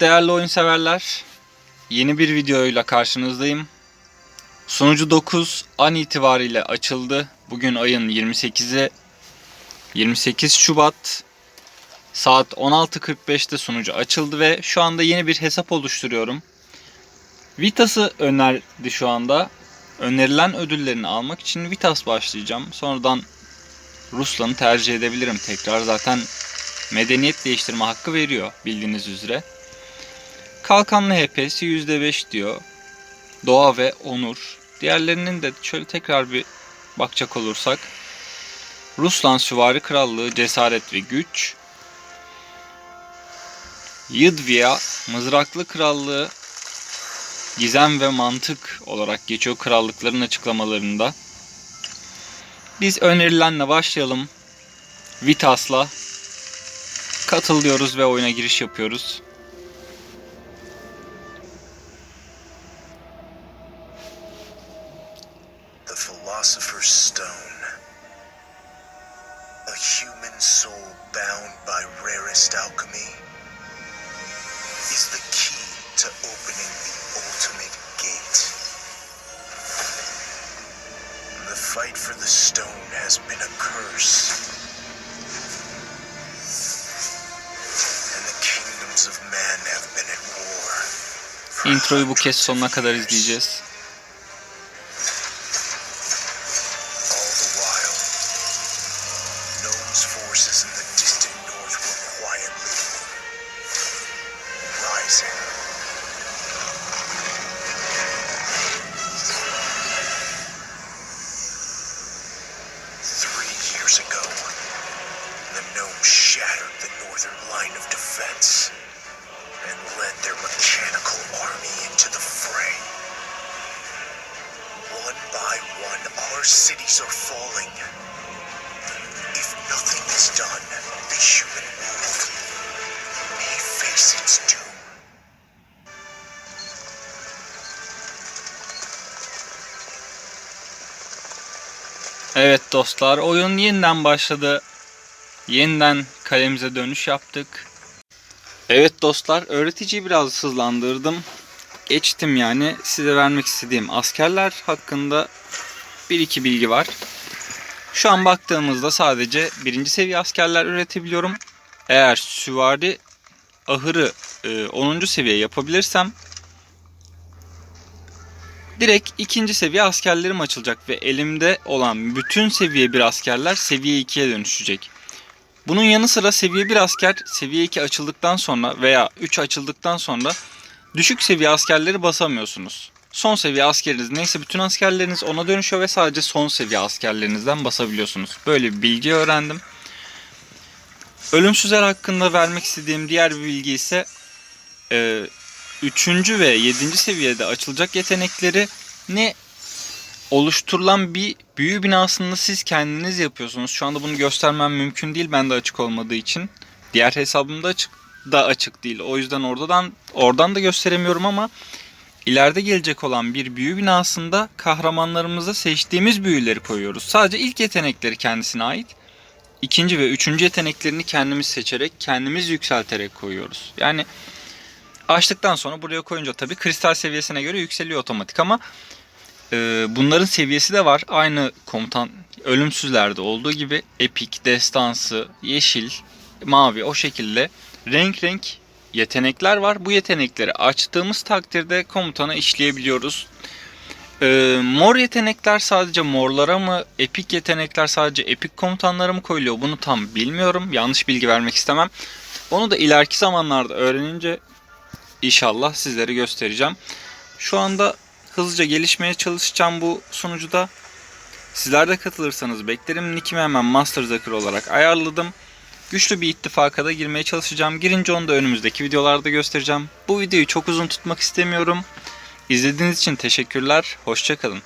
Değerli oyun severler. Yeni bir videoyla karşınızdayım. Sunucu 9 an itibariyle açıldı. Bugün ayın 28'i 28 Şubat saat 16.45'te sunucu açıldı ve şu anda yeni bir hesap oluşturuyorum. Vitas'ı önerdi şu anda. Önerilen ödüllerini almak için Vitas başlayacağım. Sonradan Ruslan'ı tercih edebilirim tekrar. Zaten medeniyet değiştirme hakkı veriyor bildiğiniz üzere. Kalkanlı HP'si %5 diyor. Doğa ve onur. Diğerlerinin de şöyle tekrar bir bakacak olursak. Ruslan Süvari Krallığı cesaret ve güç. Yıdvia Mızraklı Krallığı gizem ve mantık olarak geçiyor krallıkların açıklamalarında. Biz önerilenle başlayalım. Vitas'la katıl diyoruz ve oyuna giriş yapıyoruz. Philosopher's Stone. A human soul bound by rarest alchemy is the key to opening the ultimate gate. The fight for the stone has been a curse. And the kingdoms of man have been at war. Introyu bu kez sonuna kadar izleyeceğiz. Ago, the Gnome shattered the northern line of defense and led their mechanical army into the fray. One by one, our cities are falling. If nothing is done, the human world may face its doom. Evet dostlar oyun yeniden başladı. Yeniden kalemize dönüş yaptık. Evet dostlar öğreticiyi biraz hızlandırdım. Geçtim yani size vermek istediğim askerler hakkında bir iki bilgi var. Şu an baktığımızda sadece birinci seviye askerler üretebiliyorum. Eğer süvari ahırı e, 10. seviye yapabilirsem direkt ikinci seviye askerlerim açılacak ve elimde olan bütün seviye 1 askerler seviye 2'ye dönüşecek. Bunun yanı sıra seviye 1 asker seviye 2 açıldıktan sonra veya 3 açıldıktan sonra düşük seviye askerleri basamıyorsunuz. Son seviye askeriniz neyse bütün askerleriniz ona dönüşüyor ve sadece son seviye askerlerinizden basabiliyorsunuz. Böyle bir bilgi öğrendim. Ölümsüzler hakkında vermek istediğim diğer bir bilgi ise e, 3. ve 7. seviyede açılacak yetenekleri ne oluşturulan bir büyü binasında siz kendiniz yapıyorsunuz. Şu anda bunu göstermem mümkün değil bende açık olmadığı için. Diğer hesabımda açık da açık değil. O yüzden oradan oradan da gösteremiyorum ama ileride gelecek olan bir büyü binasında kahramanlarımıza seçtiğimiz büyüleri koyuyoruz. Sadece ilk yetenekleri kendisine ait. İkinci ve üçüncü yeteneklerini kendimiz seçerek, kendimiz yükselterek koyuyoruz. Yani açtıktan sonra buraya koyunca tabii kristal seviyesine göre yükseliyor otomatik ama e, bunların seviyesi de var. Aynı komutan ölümsüzlerde olduğu gibi epik, destansı, yeşil, mavi o şekilde renk renk yetenekler var. Bu yetenekleri açtığımız takdirde komutana işleyebiliyoruz. E, mor yetenekler sadece morlara mı, epik yetenekler sadece epik komutanlara mı koyuluyor bunu tam bilmiyorum. Yanlış bilgi vermek istemem. Onu da ileriki zamanlarda öğrenince İnşallah sizlere göstereceğim. Şu anda hızlıca gelişmeye çalışacağım bu sunucuda. Sizler de katılırsanız beklerim. Nickimi hemen Master Zakır olarak ayarladım. Güçlü bir ittifaka da girmeye çalışacağım. Girince onu da önümüzdeki videolarda göstereceğim. Bu videoyu çok uzun tutmak istemiyorum. İzlediğiniz için teşekkürler. Hoşçakalın.